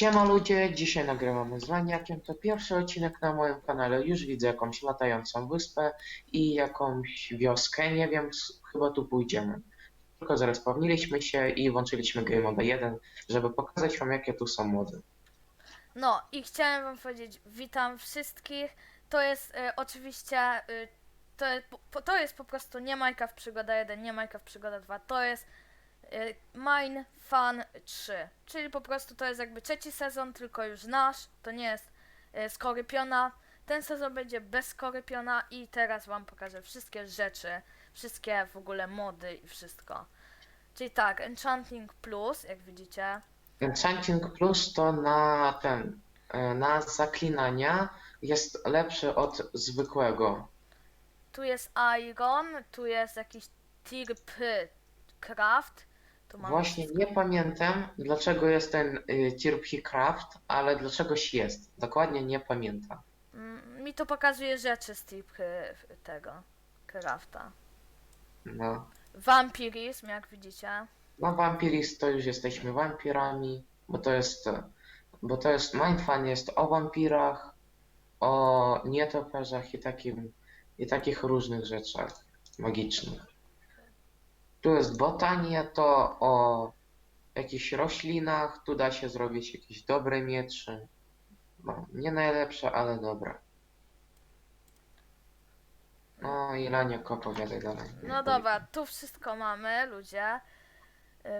Siema ludzie, dzisiaj nagrywamy z Laniakiem. To pierwszy odcinek na moim kanale. Już widzę jakąś latającą wyspę i jakąś wioskę. Nie wiem, chyba tu pójdziemy. Tylko zrespawniliśmy się i włączyliśmy Game Mode 1, żeby pokazać wam jakie tu są mody. No i chciałem wam powiedzieć, witam wszystkich. To jest e, oczywiście, e, to, to jest po prostu nie Minecraft Przygoda 1, nie Minecraft Przygoda 2, to jest Mine Fun 3. Czyli po prostu to jest jakby trzeci sezon, tylko już nasz, to nie jest e, Skorypiona. Ten sezon będzie bez Skorypiona i teraz wam pokażę wszystkie rzeczy, wszystkie w ogóle mody i wszystko. Czyli tak, Enchanting Plus, jak widzicie, Enchanting Plus to na ten, e, na zaklinania jest lepszy od zwykłego. Tu jest Iron, tu jest jakiś Tirp Craft. Mamy Właśnie nie pamiętam dlaczego jest ten y, Tirpy Craft, ale dlaczegoś jest. Dokładnie nie pamiętam. Mm, Mi to pokazuje rzeczy z Tirp tego Crafta. No. Vampirism, jak widzicie. No Vampirist to już jesteśmy wampirami, bo to jest, bo to jest, Mindfun jest o wampirach, o nietoperzach i takim, i takich różnych rzeczach magicznych. Tu jest botania, to o jakichś roślinach, tu da się zrobić jakieś dobre miecze. No, nie najlepsze, ale dobre. No i Laniak opowiadaj dalej. No dobra, tu wszystko mamy, ludzie.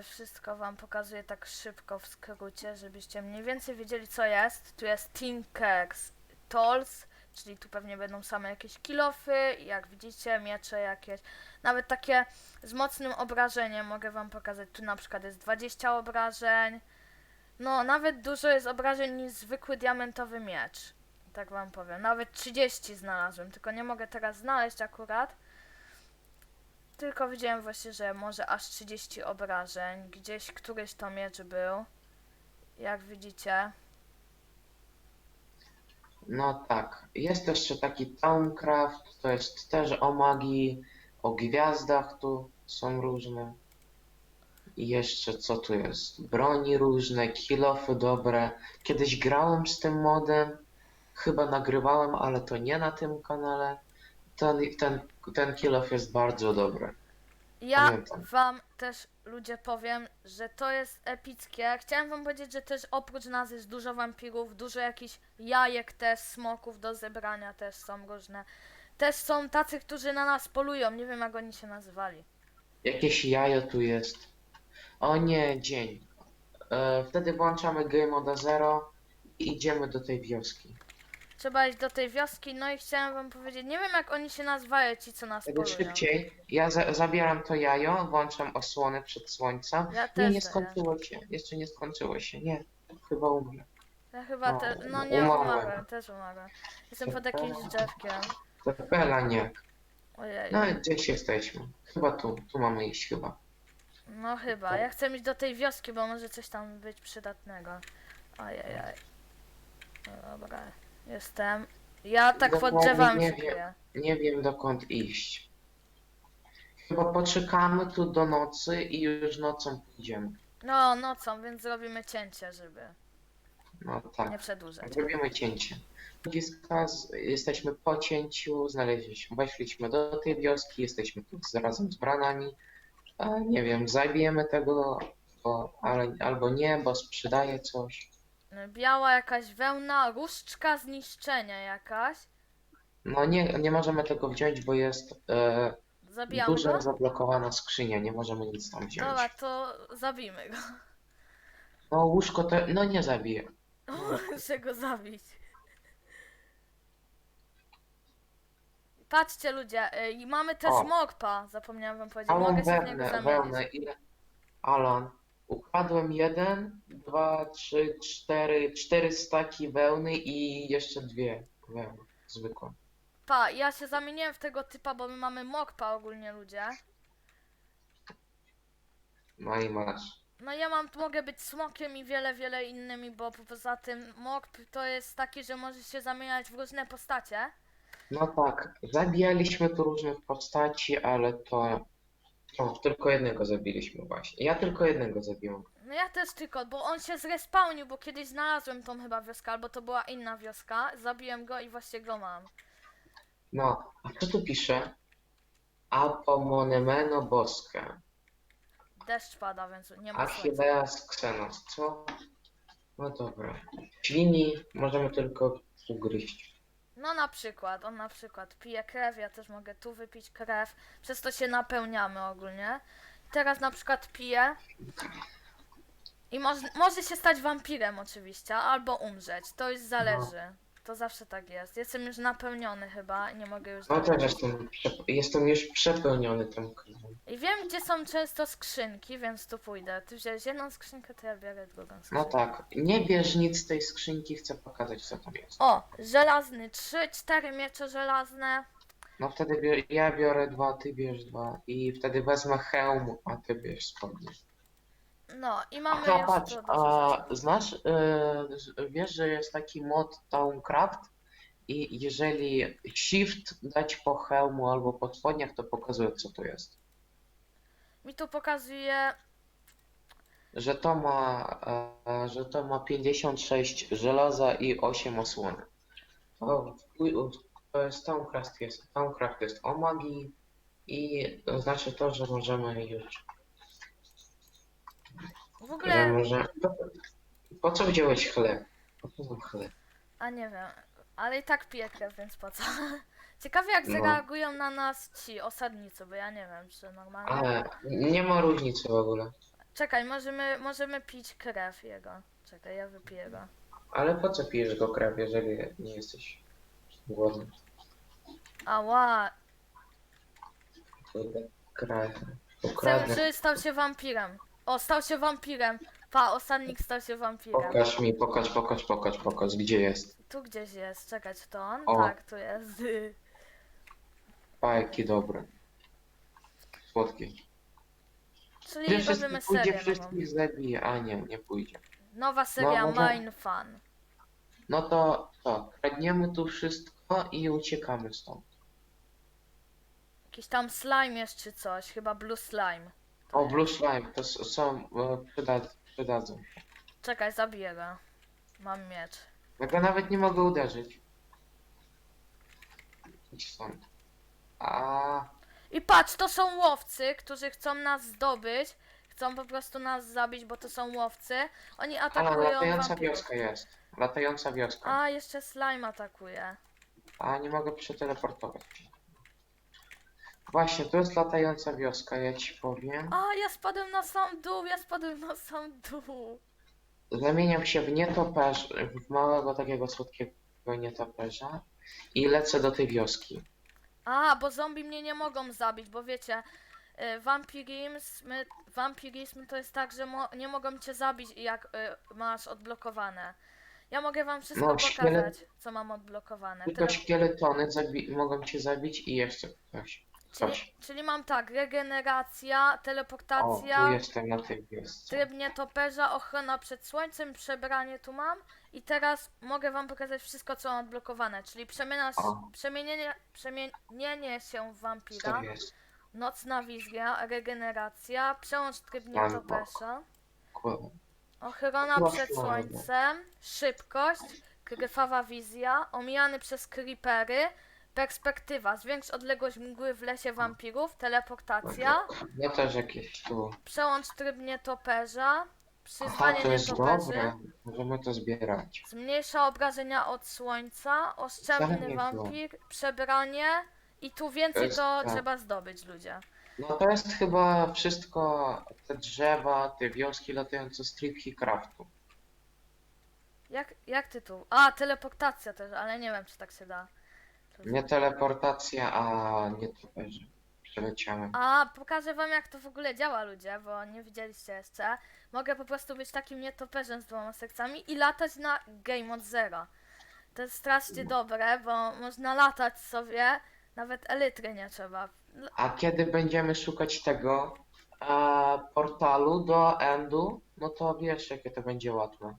Y, Wszystko wam pokazuję tak szybko w skrócie, żebyście mniej więcej wiedzieli co jest. Tu jest Tinker's Tools, czyli tu pewnie będą same jakieś kilofy, jak widzicie, miecze jakieś. Nawet takie z mocnym obrażeniem mogę wam pokazać. Tu na przykład jest 20 obrażeń. No, nawet dużo jest obrażeń niż zwykły diamentowy miecz. Tak wam powiem. Nawet 30 znalazłem, tylko nie mogę teraz znaleźć akurat. Tylko widziałem właśnie, że może aż 30 obrażeń. Gdzieś któryś to miecz był. Jak widzicie. No tak. Jest jeszcze taki Towncraft, to jest też o magii, o gwiazdach tu są różne. I jeszcze co tu jest? Broni różne, kilofy dobre. Kiedyś grałem z tym modem, chyba nagrywałem, ale to nie na tym kanale. Ten, ten, ten kilof jest bardzo dobry. Ja Pamiętam. wam też ludzie powiem, że to jest epickie. Chciałem wam powiedzieć, że też oprócz nas jest dużo wampirów, dużo jakichś jajek też, smoków do zebrania też są różne. Też są tacy, którzy na nas polują. Nie wiem jak oni się nazywali. Jakieś jajo tu jest. O nie, dzień. E, wtedy włączamy Game Mode 0 i idziemy do tej wioski. Trzeba iść do tej wioski, no i chciałem wam powiedzieć, nie wiem jak oni się nazywają, ci co nas Żeby polują. szybciej, ja za zabieram to jajo, włączam osłonę przed słońcem. Ja Nie, też nie skończyło się, jeszcze nie skończyło się, nie, chyba umrę. Ja chyba No, te, no nie umarłem. umarłem, też umarłem. Jestem pod jakimś drzewkiem. To Bela nie. Ojej. No gdzieś jesteśmy. Chyba tu, tu mamy iść chyba. No chyba. Ja chcę iść do tej wioski, bo może coś tam być przydatnego. Ojej. No dobra. Jestem. Ja tak pod Dokładnie drzewami nie się wiem. kryję. Nie wiem dokąd iść. Chyba poczekamy tu do nocy i już nocą pójdziemy. No, nocą, więc zrobimy cięcie, żeby No nie tak, przedłużać. zrobimy cięcie. Jesteśmy po cięciu, znaleźliśmy, weszliśmy do tej wioski, jesteśmy tu z, razem z branami. Nie wiem, zabijemy tego, bo, ale, albo nie, bo sprzedaje coś. Biała jakaś wełna, różdżka zniszczenia jakaś. No nie, nie możemy tego wziąć, bo jest e, Zabijamy duża go? zablokowana skrzynia, nie możemy nic tam wziąć. Dobra, to zabijmy go. No łóżko te, no nie zabiję. Muszę go zabić. Patrzcie ludzie, y, i mamy też O. mogpa, zapomniałem wam powiedzieć. Mogę się w niego wełnę, zamienić. wełnę, ile? Alan, ukradłem jeden, dwa, trzy, cztery, cztery staki wełny i jeszcze dwie wełny, zwykłe. Pa, ja się zamieniłem w tego typa, bo my mamy mogpa ogólnie ludzie. No i masz. No ja mam, mogę być smokiem i wiele, wiele innymi, bo po- poza tym mogp to jest taki, że możesz się zamieniać w różne postacie. No tak, zabijaliśmy tu różnych postaci, ale to, to tylko jednego zabiliśmy właśnie. Ja tylko jednego zabiłem. No ja też tylko, bo on się zrespawnił, bo kiedyś znalazłem tą chyba wioskę, albo to była inna wioska. Zabiłem go i właśnie go mam. No, a co tu pisze? Apomonemeno boskie. Deszcz pada, więc nie ma słońca. Achilleas Xenos, co? No dobra. Świni możemy tylko ugryźć. No na przykład, on na przykład pije krew, ja też mogę tu wypić krew, przez to się napełniamy ogólnie. Teraz na przykład piję i moż, może się stać wampirem oczywiście, albo umrzeć, to już zależy. To zawsze tak jest. Jestem już napełniony chyba i nie mogę już No też jestem, prze- jestem już przepełniony krwią. I wiem, gdzie są często skrzynki, więc tu pójdę. Ty wziąłeś jedną skrzynkę, to ja biorę drugą skrzynkę. No tak, nie bierz nic z tej skrzynki, chcę pokazać co tam jest. O, żelazny, trzy, cztery miecze żelazne. No wtedy ja biorę dwa, ty bierz dwa i wtedy wezmę hełm, a ty bierz spodnie. No i mamy Aha, patrz, dużo a rzeczy. znasz, e, że- wiesz, że jest taki mod Towncraft i jeżeli shift dać po hełmu albo po spodniach, to pokazuje co to jest. Mi tu pokazuje Że to ma, e, że to ma 56 żelaza i 8 osłony. To, to jest Towncraft jest, Towncraft jest o magii i to znaczy to, że możemy już, w że ogóle, może... Po co wziąłeś chleb? Po co nam chleb? a nie wiem, ale i tak piję krew, więc po co? Ciekawe jak No. zareagują na nas ci osadnicy, bo ja nie wiem, czy normalnie. Ale nie ma różnicy w ogóle. Czekaj, możemy, możemy pić krew jego. Czekaj, ja wypiję go. Ale po co pijesz go krew, jeżeli nie jesteś głodny? Ała, Kurde, krew. chcę, Ukradnę. że stał się wampirem. O, stał się wampirem. Pa, osadnik stał się wampirem. Pokaż mi, pokaż, pokaż, pokaż, pokaż, gdzie jest. Tu gdzieś jest, czekać to on? O. Tak, tu jest. Pa, jaki dobry. Słodki. Czyli Gdzie robimy wszystkich pójdzie, serię nową. wszystkich zabije, a nie, nie pójdzie. Nowa seria może- Mine Fun. No to co, kradniemy tu wszystko i uciekamy stąd. Jakiś tam slime jest czy coś, chyba blue slime. O, Blue Slime, to s- są, e, przyda, przydadzą. Czekaj, zabiję go. Mam miecz. Ja go nawet nie mogę uderzyć. Idź stąd. A, I patrz, to są łowcy, którzy chcą nas zdobyć. Chcą po prostu nas zabić, bo to są łowcy. Oni a atakują latająca wampirów. wioska jest. Latająca wioska. A, jeszcze slime atakuje. A nie mogę przeteleportować. Właśnie, to jest latająca wioska, ja ci powiem. A, ja spadłem na sam dół, ja spadłem na sam dół. Zamieniam się w nietoperz, w małego takiego słodkiego nietoperza i lecę do tej wioski. A, bo zombie mnie nie mogą zabić, bo wiecie, y, vampirizm, vampirizm to jest tak, że mo nie mogą cię zabić jak y, masz odblokowane. Ja mogę wam wszystko No, pokazać, szkielet- co mam odblokowane. Tylko Tyle- szkieletony zabi- mogą cię zabić i jeszcze czyli, czyli mam tak, regeneracja, O, tu teleportacja, jestem na tej wiosce. tryb nietoperza, ochrona przed słońcem, przebranie tu mam. I teraz mogę wam pokazać wszystko, co mam odblokowane, czyli przemiana, O. przemienienie, przemienienie się w wampira. jest? Nocna wizja, regeneracja, przełącz tryb Mam nietoperza, ochrona przed słońcem, szybkość, krwawa wizja, omijany przez creepery, perspektywa, zwiększ odległość mgły w lesie wampirów, teleportacja, Ja też jakieś tu. przełącz tryb nietoperza, Aha, przyzwanie to jest nietoperzy, dobre. Możemy to zbierać. zmniejsza obrażenia od słońca, Wcale oszczędny nie wampir, przebranie i tu więcej To jest to tak. trzeba zdobyć ludzie. No to jest chyba wszystko, te drzewa, te wioski latające z Triphi Craftu. Jak, jak ty tu? A, teleportacja też, ale nie wiem, czy tak się da. Nie teleportacja, a nie toperzy. Przeleciałem. A, pokażę wam, jak to w ogóle działa, ludzie, bo nie widzieliście jeszcze. Mogę po prostu być takim nietoperzem z dwoma sekcjami i latać na Game od Zero. To jest strasznie dobre, bo można latać sobie, nawet elitry nie trzeba. A kiedy będziemy szukać tego e, portalu do Endu, no to wiesz, jakie to będzie łatwe.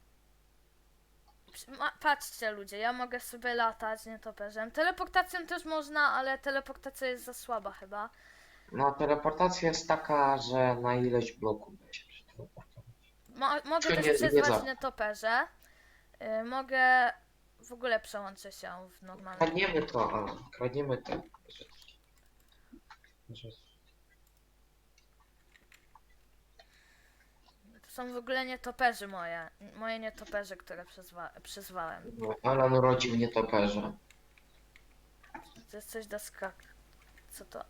Ma- Patrzcie, ludzie, ja mogę sobie latać nietoperzem. Teleportacją też można, ale teleportacja jest za słaba chyba. No, teleportacja jest taka, że na ileś bloków da się przeteleportować. Mo mogę Nie- też nie za. nietoperze. Y, mogę... W ogóle przełączę się w normalny... Kradniemy to, a, kradniemy to. To są w ogóle nietoperzy moje. Moje nietoperze, które przyzwa przyzwałem. No, Alan urodził nietoperza. To jest coś do skak... Co to?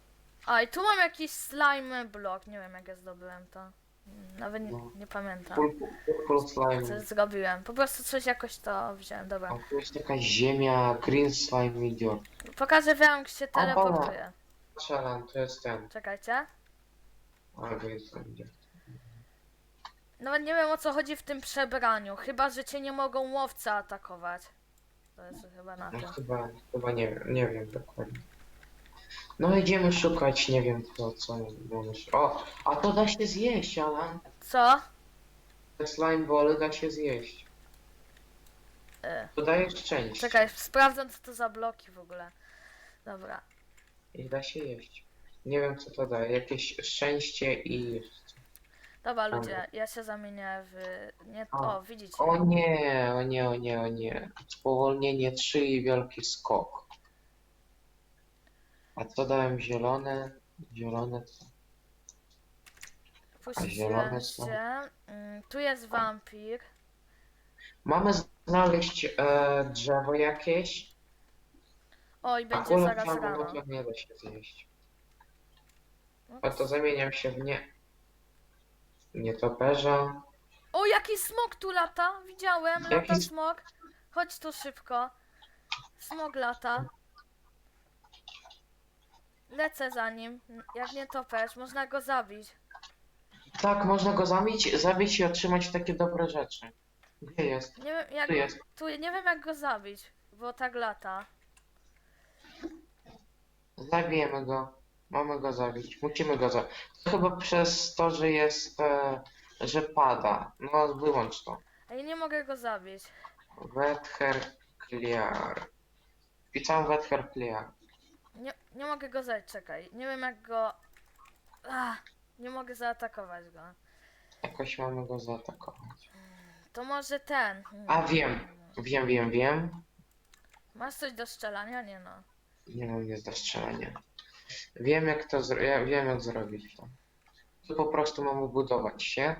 A, i tu mam jakiś slime block. Nie wiem, jak ja zdobyłem to. Nawet nie, No. nie pamiętam. Full, full slime. Co zrobiłem. Po prostu coś jakoś to wziąłem. Dobra. A tu jest jakaś ziemia, green slime idiot. Pokażę wam, jak się teleportuje. Patrz, Alan, to jest ten. Czekajcie. A, green slime idiot. Nawet nie wiem o co chodzi w tym przebraniu. Chyba, że cię nie mogą łowcy atakować. To jest chyba na No tym. chyba, chyba nie wiem, nie wiem dokładnie. No idziemy szukać, nie wiem co, co mamy. sz- O, a to da się zjeść, Alan. Co? Te slime ball da się zjeść. Y, To daje szczęście. czekaj, sprawdzam co to za bloki w ogóle. Dobra. I da się jeść. Nie wiem co to daje, jakieś szczęście i. Dobra ludzie, ja się zamienię w... Nie... O, widzicie. O nie, o nie, o nie, o nie. Spowolnienie 3 i wielki skok. A co dałem zielone? Zielone co? Puściłem zielone są. się. Mm, tu jest wampir. Mamy znaleźć e, drzewo jakieś. O, i będzie Akurat zaraz rano. no nie da się zjeść. No. A to zamieniam się w nie... Nietoperza. O, jaki smok tu lata! Widziałem, lata Jaki smok. Chodź tu szybko. Smok lata. Lecę za nim. Jak nie topesz, można go zabić. Tak, można go zabić, zabić i otrzymać takie dobre rzeczy. Gdzie jest? Nie wiem jak. Tu jest. Tu nie wiem jak go zabić, bo tak lata. Zabijemy go. Mamy go zabić. Musimy go zabić. Chyba przez to, że jest, e, że pada. No, wyłącz to. Ej, nie mogę go zabić. Wether clear. Wpisałem Wether clear. Nie, nie mogę go zabić, czekaj. Nie wiem jak go. Ach, nie mogę zaatakować go. Jakoś mamy go zaatakować. To może ten. Hmm. A wiem. Wiem, wiem, wiem. Masz coś do strzelania? Nie no. Nie mam nic do strzelania. Wiem jak to zro... ja wiem jak zrobić to. Tu po prostu mamy budować się,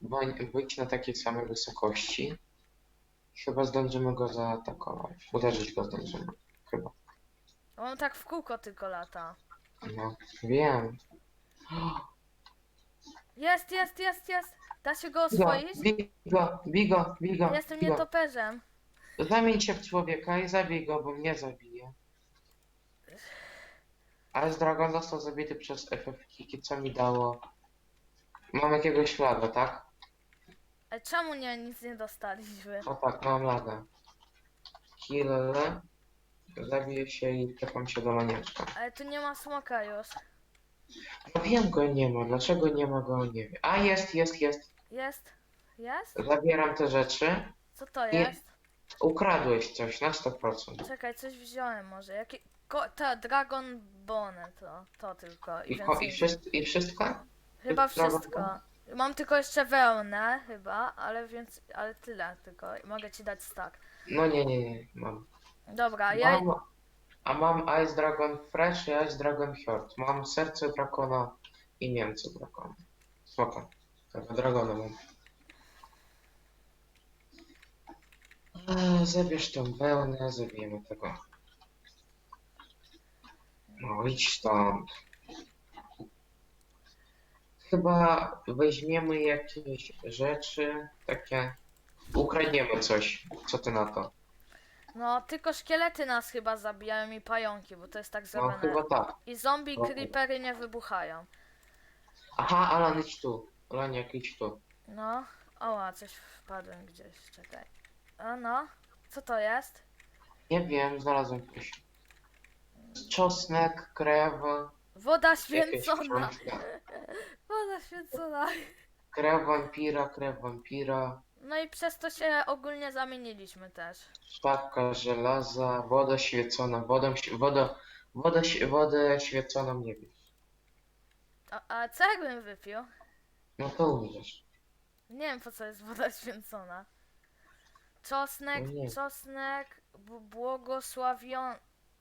bądź być na takiej samej wysokości. Chyba zdążymy go zaatakować. Uderzyć go zdążymy. Chyba. On tak w kółko tylko lata. No, wiem. Jest, jest, jest, jest! Da się go Bigo, oswoić? bigo, bigo, bigo. Jestem bigo. nietoperzem. Zamień się w człowieka i zabij go, bo mnie zabije. Ale z Dragon został zabity przez FFK, co mi dało. Mam jakiegoś śladu, tak? Ej, czemu nie, nic nie dostaliśmy? O tak, mam laga. Kill. Zabiję się i tepam się do maniaczka. Ale tu nie ma smoka już. No wiem go nie ma, dlaczego nie ma go nie wiem. A jest, jest, jest. Jest? Jest? Zabieram te rzeczy. Co to Nie. jest? Ukradłeś coś na 100%. Czekaj, coś wziąłem może. Jakie... Ko... To, Dragon Bone to, to tylko. I I, ko- i, więcej. wszystko, I wszystko? Chyba Dragon wszystko. Mam tylko jeszcze wełnę chyba, ale więc, ale tyle tylko. Mogę ci dać stack. No nie, nie, nie, mam. Dobra, ja... Mam, a mam Ice Dragon Fresh i Ice Dragon Fjord. Mam serce drakona i mięso drakona. Smoka. Tego dragona mam. Eee, Zabierz tą wełnę, zabijemy tego. No idź stąd. Chyba weźmiemy jakieś rzeczy, takie... Ukradniemy coś. Co ty na to? No, tylko szkielety nas chyba zabijają i pająki, bo to jest tak No zrobione. chyba tak. I zombie Dobra. creepery nie wybuchają. Aha, Alan idź tu. Alaniak idź tu. No, oła, coś wpadłem gdzieś, czekaj. A no, co to jest? Nie wiem, znalazłem coś. Czosnek, krew, Woda jakieś święcona! książka. Woda święcona! Krew wampira, krew wampira, No i przez to się ogólnie zamieniliśmy też. sztabka żelaza, woda świecona, wodą, świe- woda, woda, świe- wodę świeconą nie wiesz. A, a co jakbym wypił? No to umrzesz. Nie wiem po co jest woda święcona. Czosnek, No nie. czosnek, b-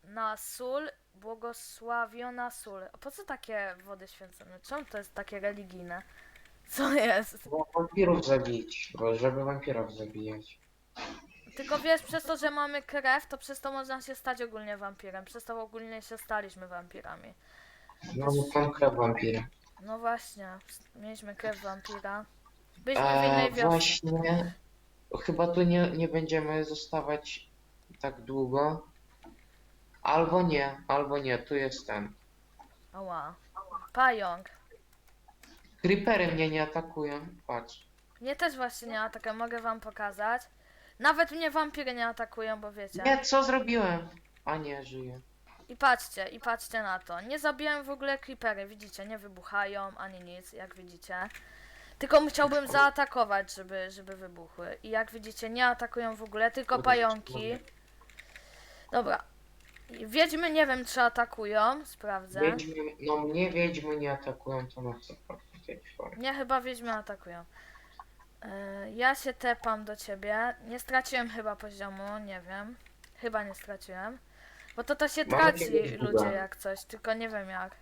błogosławiona sól, błogosławiona sól. A po co takie wody święcone? Czemu to jest takie religijne? Co jest? Bo wampirów zabić, bo żeby wampirów zabijać. Tylko wiesz, przez to, że mamy krew, to przez to można się stać ogólnie wampirem. Przez to ogólnie się staliśmy wampirami. No bo mam krew wampira. No właśnie, mieliśmy krew wampira. Byliśmy w innej E, wiosce. właśnie, chyba tu nie, nie będziemy zostawać tak długo. Albo nie, albo nie, tu jest ten. Ała. Pająk. Creepery mnie nie atakują, patrz. Mnie też właśnie nie atakują, mogę wam pokazać. Nawet mnie wampiry nie atakują, bo wiecie. Nie, co zrobiłem? A nie, żyję. I patrzcie, i patrzcie na to. Nie zabijają w ogóle creepery, widzicie, nie wybuchają ani nic, jak widzicie. Tylko chciałbym zaatakować, żeby, żeby wybuchły. I jak widzicie, nie atakują w ogóle, tylko pająki. Dobra. Wiedźmy nie wiem, czy atakują, sprawdzę. Wiedźmy, no mnie wiedźmy nie atakują, to na co Nie, chyba wiedźmy atakują. E, Ja się tepam do ciebie. Nie straciłem chyba poziomu, nie wiem. Chyba nie straciłem. Bo to to się Mam traci, jakiegoś buga. ludzie, jak coś, tylko nie wiem jak.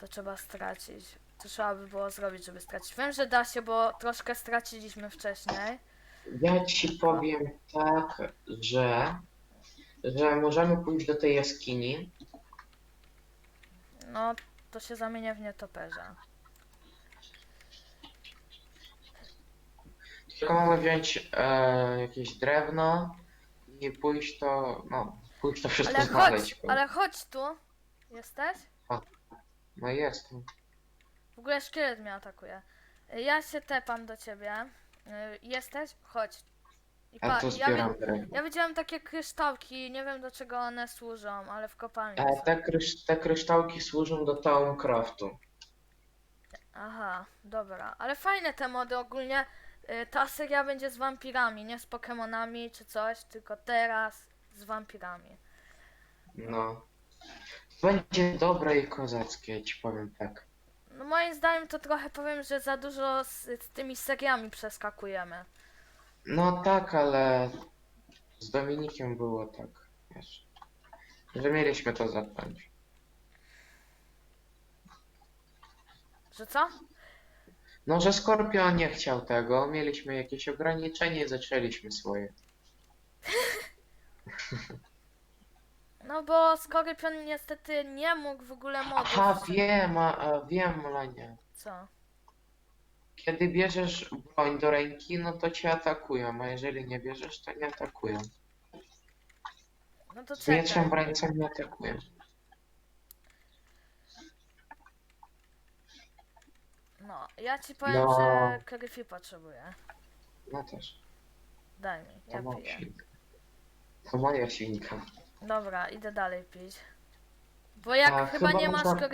To trzeba stracić. To trzeba by było zrobić, żeby stracić. Wiem, że da się, bo troszkę straciliśmy wcześniej. Ja ci powiem tak, że, że możemy pójść do tej jaskini. No, to się zamienia w nietoperza. Tylko mamy wziąć e, jakieś drewno i pójść to, no, pójść to wszystko Ale znaleźć. chodź, ale chodź tu. Jesteś? No jestem. W ogóle szkielet mnie atakuje. Ja się tepam do ciebie. Y, Jesteś? Chodź. I Ja pa- tu ja, zbieram wi- drewno. ja widziałem takie kryształki, nie wiem do czego one służą, ale w kopalni E, są. te, krysz, te kryształki służą do Town Craftu. Aha, dobra. Ale fajne te mody ogólnie. y, Ta seria będzie z wampirami, nie z Pokemonami czy coś, tylko teraz z wampirami. No. Będzie dobre i kozackie, ja ci powiem tak. No moim zdaniem to trochę powiem, że za dużo z, z tymi seriami przeskakujemy. No tak, ale z Dominikiem było tak, wiesz, że mieliśmy to zacząć. Że co? No, że Skorpion nie chciał tego, mieliśmy jakieś ograniczenie i zaczęliśmy swoje. No bo Skorpion niestety nie mógł w ogóle modów. Aha, wiem, a, a, wiem, Lenia. Co? Kiedy bierzesz broń do ręki, no to cię atakują, a jeżeli nie bierzesz, to nie atakują. No to Z mieczem czekaj. w ręce nie atakują. No, ja ci powiem, No. że Kryfi potrzebuję. No też, Daj mi, to ja moja piję. świnka. To moja świnka. Dobra, idę dalej pić. Bo jak A, chyba, chyba nie masz można- to,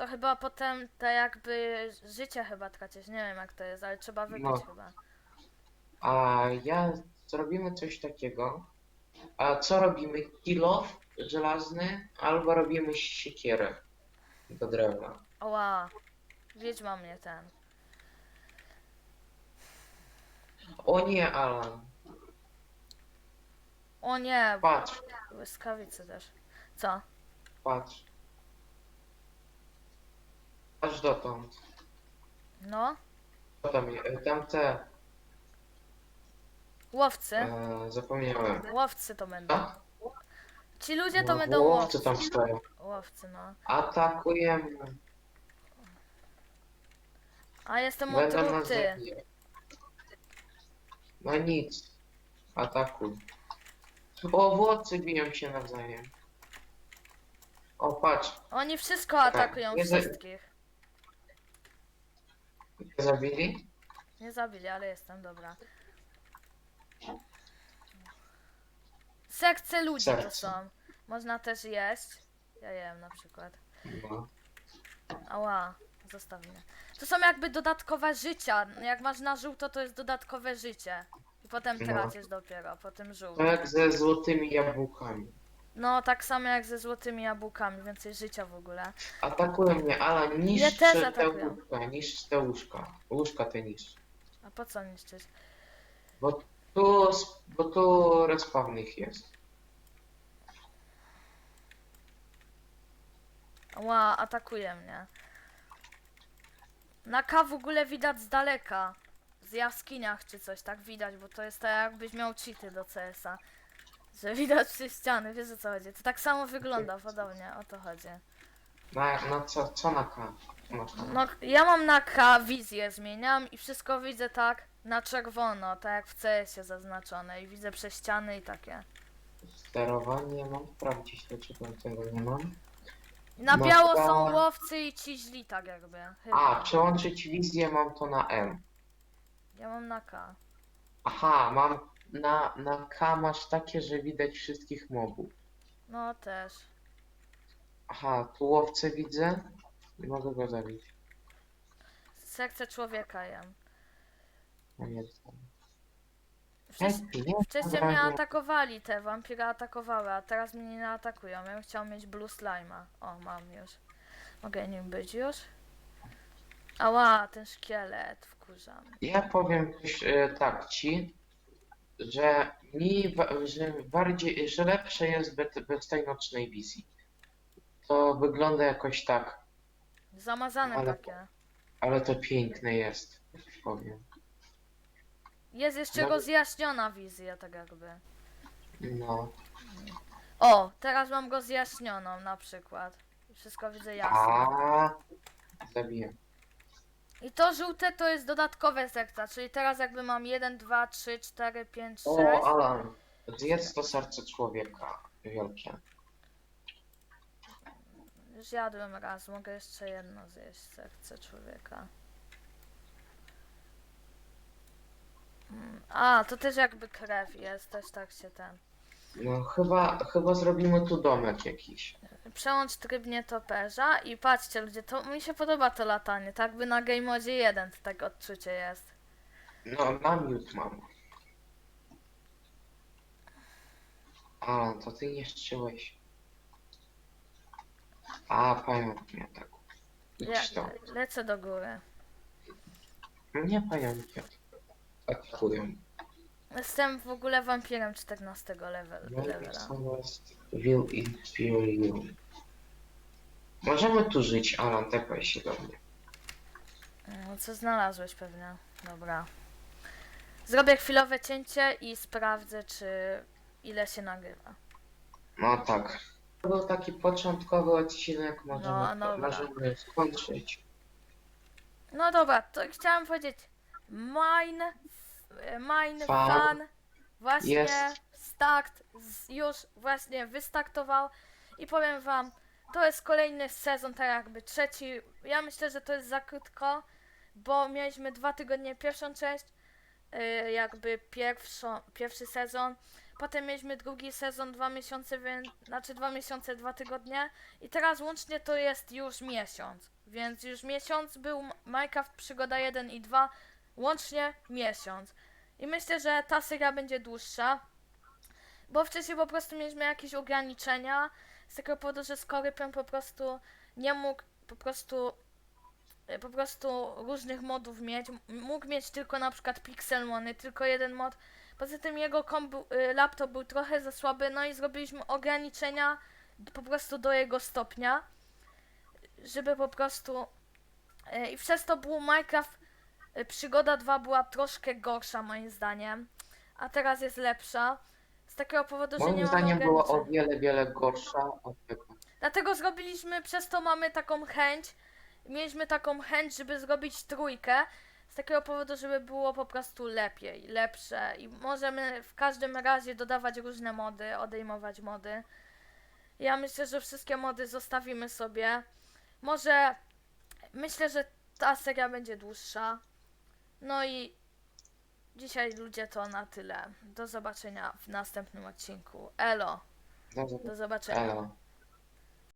to chyba potem te jakby życie chyba tracisz. Nie wiem jak to jest, ale trzeba wypić No. chyba. A ja zrobimy coś takiego. A co robimy? Kilof żelazny albo robimy siekierę do drewna. Oła, wiedźma mnie ten. O nie, Alan. O nie, Patrz, błyskawice też. Co? patrz. Aż dotąd. No? Co tam, je- tam te, Łowcy? e, zapomniałem. Łowcy to będą. A? Ci ludzie to No, będą łowcy łowcy. tam stoją. Łowcy, no. Atakujemy. A jestem Będą nas zabijać. No nic. Atakuj. O, włodcy biją się nawzajem. O, patrz. Oni wszystko atakują, nie za- wszystkich. Nie zabili? Nie zabili, ale jestem dobra. Sekcje ludzi to Serce. są. Można też jeść. Ja jem na przykład. No. Ała, zostaw mnie. To są jakby dodatkowe życia. Jak masz na żółto, to jest dodatkowe życie. I potem No. tracisz dopiero, potem To żółto. jak ze złotymi jabłkami. No, tak samo jak ze złotymi jabłkami, więcej życia w ogóle. Atakują mnie, ale niszczy też te łóżka, niszcz te łóżka. Łóżka te niszcz. A po co niszczyć? Bo tu, bo tu respawn ich jest. Ła, atakuje mnie. Na K w ogóle widać z daleka. Z jaskiniach czy coś, tak widać, bo to jest tak jakbyś miał cheaty do CS-a. Że widać przez ściany, wiesz o co chodzi. To tak samo wygląda podobnie, o to chodzi. Na, na co, co na K? Masz No, ja mam na K wizję, zmieniam i wszystko widzę tak na czerwono, tak jak w CS-ie zaznaczone i widzę przez ściany i takie. Sterowanie mam sprawdzić, dlaczego tego nie mam. Na No biało to- są łowcy i ci źli tak jakby. Chyba. A, przełączyć wizję mam to na M. Ja mam na K. Aha, mam na, na K masz takie, że widać wszystkich mobów. No też. Aha, tu łowcę widzę. Nie mogę go zabić. Serce człowieka jem. No nie. Wcześ, nie? wcześniej mnie nie. atakowali te, wampiry atakowały, a teraz mnie nie atakują. Ja bym chciał mieć blue slime'a. O, mam już. Mogę nim być już? Ała, ten szkielet, wkurzam. Ja powiem coś e, tak ci, że mi, wa- że bardziej, że lepsze jest bez, bez tej nocnej wizji. To wygląda jakoś tak, Zamazane Ale- takie. ale to piękne jest, coś powiem. Jest jeszcze No- rozjaśniona wizja, tak jakby. No, O, teraz mam go zjaśnioną na przykład. Wszystko widzę jasno. a zabiję. I to żółte to jest dodatkowe serca, czyli teraz jakby mam 1, 2, 3, 4, 5, 6. O, Alan, zjedz to serce człowieka, wielkie. Już jadłem raz, mogę jeszcze jedno zjeść serce człowieka. Mm, A, to też jakby krew jest, też tak się ten. No chyba, chyba zrobimy tu domek jakiś. Przełącz tryb nietoperza i patrzcie ludzie, to mi się podoba to latanie, tak by na Game Modzie 1 tak odczucie jest. No, na miód mam. Alan, to ty nie strzyłeś. A, pająk mnie tak. Ja, Idź to. lecę do góry. Nie pająki atakują. Jestem w ogóle wampirem 14 level, levela. Inspire You. Możemy tu żyć, Alan, tepaj się do mnie. No, co znalazłeś pewnie. Dobra. Zrobię chwilowe cięcie i sprawdzę, czy ile się nagrywa. No tak. To był taki początkowy odcinek, możemy, No, dobra. możemy skończyć. No dobra, to chciałam powiedzieć. Mine, mine Fan. fan właśnie Jest. start z, już właśnie wystartował i powiem wam, to jest kolejny sezon, tak jakby trzeci. Ja myślę, że to jest za krótko, bo mieliśmy dwa tygodnie pierwszą część, y, jakby pierwszą, pierwszy sezon. Potem mieliśmy drugi sezon, dwa miesiące, więc, znaczy dwa miesiące, dwa tygodnie. I teraz łącznie to jest już miesiąc. Więc już miesiąc był Minecraft Przygoda 1 i 2, łącznie miesiąc. I myślę, że ta seria będzie dłuższa, bo wcześniej po prostu mieliśmy jakieś ograniczenia, z tego powodu, że Skorpion po prostu nie mógł po prostu e, po prostu różnych modów mieć. Mógł mieć tylko na przykład Pixelmony, tylko jeden mod. Poza tym jego komp, był- y, laptop był trochę za słaby, no i zrobiliśmy ograniczenia po prostu do jego stopnia, żeby po prostu y, i przez to był Minecraft Przygoda 2 była troszkę gorsza moim zdaniem, a teraz jest lepsza. Z takiego powodu, że nie Moim mamy zdaniem była o wiele, wiele gorsza od tego. Dlatego zrobiliśmy, przez to mamy taką chęć, mieliśmy taką chęć, żeby zrobić trójkę, z takiego powodu, żeby było po prostu lepiej, lepsze i możemy w każdym razie dodawać różne mody, odejmować mody. Ja myślę, że wszystkie mody zostawimy sobie. Może myślę, że ta seria będzie dłuższa. No i dzisiaj ludzie to na tyle. Do zobaczenia w następnym odcinku. Elo, do zobaczenia. Elo.